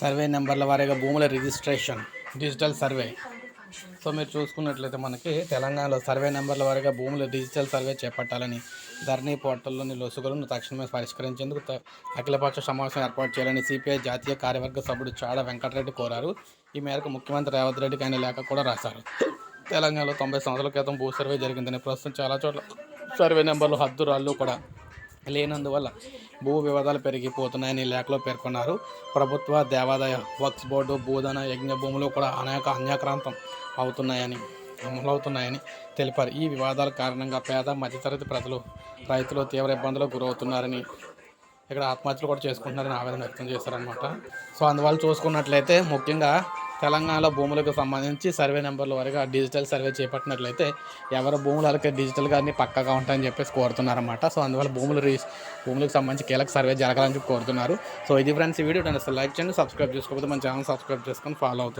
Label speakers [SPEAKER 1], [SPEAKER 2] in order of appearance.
[SPEAKER 1] Survey నెంబర్ల వారీగా భూముల registration digital survey. So మీరు చూసుకున్నట్లయితే మనకి తెలంగాణలో సర్వే నెంబర్ల వారీగా భూముల డిజిటల్ సర్వే చేపట్టాలని ధరణి పోర్టల్లోని లొసుగులను తక్షణమే పరిష్కరించేందుకు అఖిలపక్ష సమావేశం ఏర్పాటు చేయాలని సిపిఐ జాతీయ కార్యవర్గ సభ్యుడు చాడ వెంకటరెడ్డి కోరారు. ఈ మేరకు ముఖ్యమంత్రి రేవంత్ రెడ్డికి ఆయన లేఖ కూడా రాశారు. తెలంగాణలో తొంభై సంవత్సరాల క్రితం భూ సర్వే జరిగిందని ప్రస్తుతం చాలా చోట్ల సర్వే నెంబర్లు హద్దు రాళ్ళు కూడా లేనందువల్ల భూ వివాదాలు పెరిగిపోతున్నాయని లేఖలో పేర్కొన్నారు. ప్రభుత్వ దేవాదాయ వక్స్ బోర్డు బోధన యజ్ఞ భూములు కూడా అనేక అన్యాక్రాంతం అవుతున్నాయని అమలవుతున్నాయని తెలిపారు. ఈ వివాదాల కారణంగా పేద మధ్యతరగతి ప్రజలు రైతులు తీవ్ర ఇబ్బందులకు గురవుతున్నారని ఇక్కడ ఆత్మహత్యలు కూడా చేసుకుంటున్నారని ఆవేదన వ్యక్తం చేశారనమాట సో అందువల్ల చూసుకున్నట్లయితే ముఖ్యంగా తెలంగాణలో భూములకు సంబంధించి సర్వే నెంబర్ల వరకు డిజిటల్ సర్వే చేపట్టినట్లయితే ఎవరి భూములు వాళ్ళకి డిజిటల్గా అన్ని పక్కగా ఉంటాయని చెప్పేసి కోరుతున్నారన్నమాట. సో అందువల్ల భూములు రీ భూములకు సంబంధించి కీలక సర్వే జరగాలని చెప్పి కోరుతున్నారు. సో ఇది ఫ్రెండ్స్ ఈ వీడియో. నేను లైక్ చేయండి సబ్స్క్రైబ్ చేసుకోకపోతే మన ఛానల్ సబ్స్క్రైబ్ చేసుకొని ఫాలో అవుతుంది